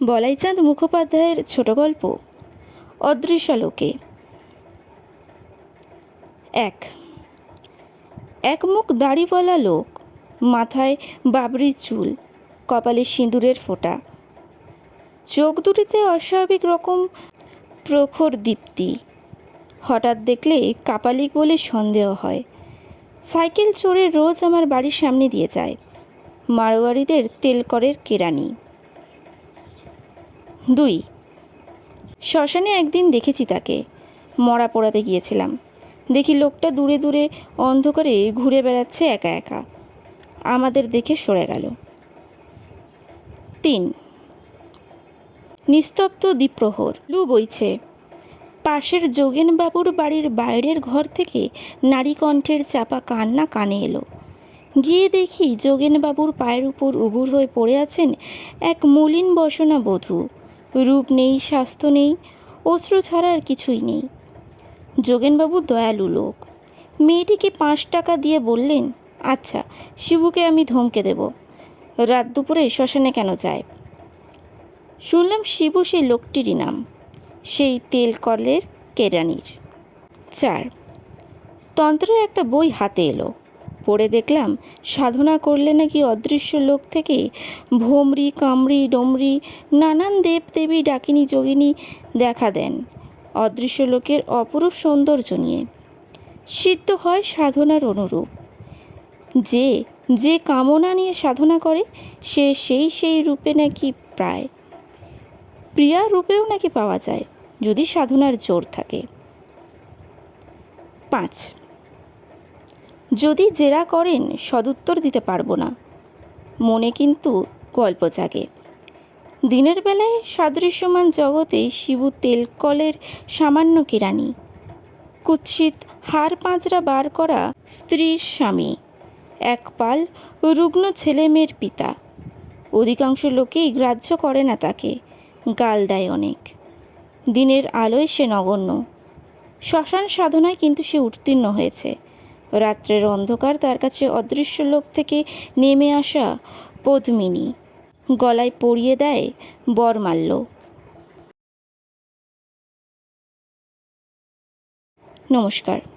বলাইচাঁদ মুখোপাধ্যায়ের ছোট গল্প অদৃশ্যালোকে এক এক মুখ দাড়িওয়ালা লোক, মাথায় বাবরি চুল, কপালে সিঁদুরের ফোঁটা। চোখ দুটিতে অস্বাভাবিক রকম প্রখর দীপ্তি। হঠাৎ দেখলে কাপালিক বলে সন্দেহ হয়, সাইকেল চড়ে রোজ আমার বাড়ির সামনে দিয়ে যায়। মারোয়ারিদের তেলকরের কেরানি দুই। শ্মশানে একদিন দেখেছি তাকে। মরা পোড়াতে গিয়েছিলাম। দেখি লোকটা দূরে দূরে অন্ধকারে ঘুরে বেড়াচ্ছে একা একা। আমাদের দেখে সরে গেল। তিন। নিস্তব্ধ দ্বীপ্রহর। লু বইছে, পাশের যোগেনবাবুর বাড়ির বাইরের ঘর থেকে নারী কণ্ঠের চাপা কান্না কানে এলো। গিয়ে দেখি যোগেনবাবুর পায়ের উপর উবুর হয়ে পড়ে আছেন এক মলিন বসনা বধূ। রূপ নেই, স্বাস্থ্য নেই, অশ্রু ছাড়া আর কিছুই নেই। যোগেনবাবু দয়ালু লোক। মেয়েটিকে পাঁচ টাকা দিয়ে বললেন আচ্ছা শিবুকে আমি ধমকে দেব। রাত দুপুরে শ্মশানে কেন যায়? শুনলাম শিবু সেই লোকটিরই নাম। সেই তেল কলের কেরানির। চার। তন্ত্রের একটা বই হাতে এলো। পড়ে দেখলাম, সাধনা করলে নাকি অদৃশ্য লোক থেকে ভোমরি কামড়ি ডমরি, নানান দেব দেবী ডাকিনী, যোগিনী দেখা দেন। অদৃশ্য লোকের অপরূপ সৌন্দর্য নিয়ে। সিদ্ধ হয় সাধনার অনুরূপ। যে যে কামনা নিয়ে সাধনা করে, সে সেই সেই রূপে নাকি প্রায়। প্রিয়া রূপেও নাকি পাওয়া যায়, যদি সাধনার জোর থাকে। পাঁচ যদি জেরা করেন, সদুত্তর দিতে পারব না। মনে কিন্তু গল্প জাগে। দিনের বেলায় সাদৃশ্যমান জগতে শিবু তেলকলের সামান্য কেরানি কুৎসিত হাড় পাঁচরা বার করা স্ত্রীর স্বামী। এক পাল রুগ্ন ছেলে মেয়ের পিতা। অধিকাংশ লোকেই গ্রাহ্য করে না তাকে, গাল দেয় অনেক। দিনের আলোয় সে নগণ্য। শ্মশান সাধনায় কিন্তু সে উত্তীর্ণ হয়েছে। রাত্রের অন্ধকার তার কাছে অদৃশ্য লোক থেকে নেমে আসা পদ্মিনী। গলায় পরিয়ে দেয় বরমাল্য। নমস্কার।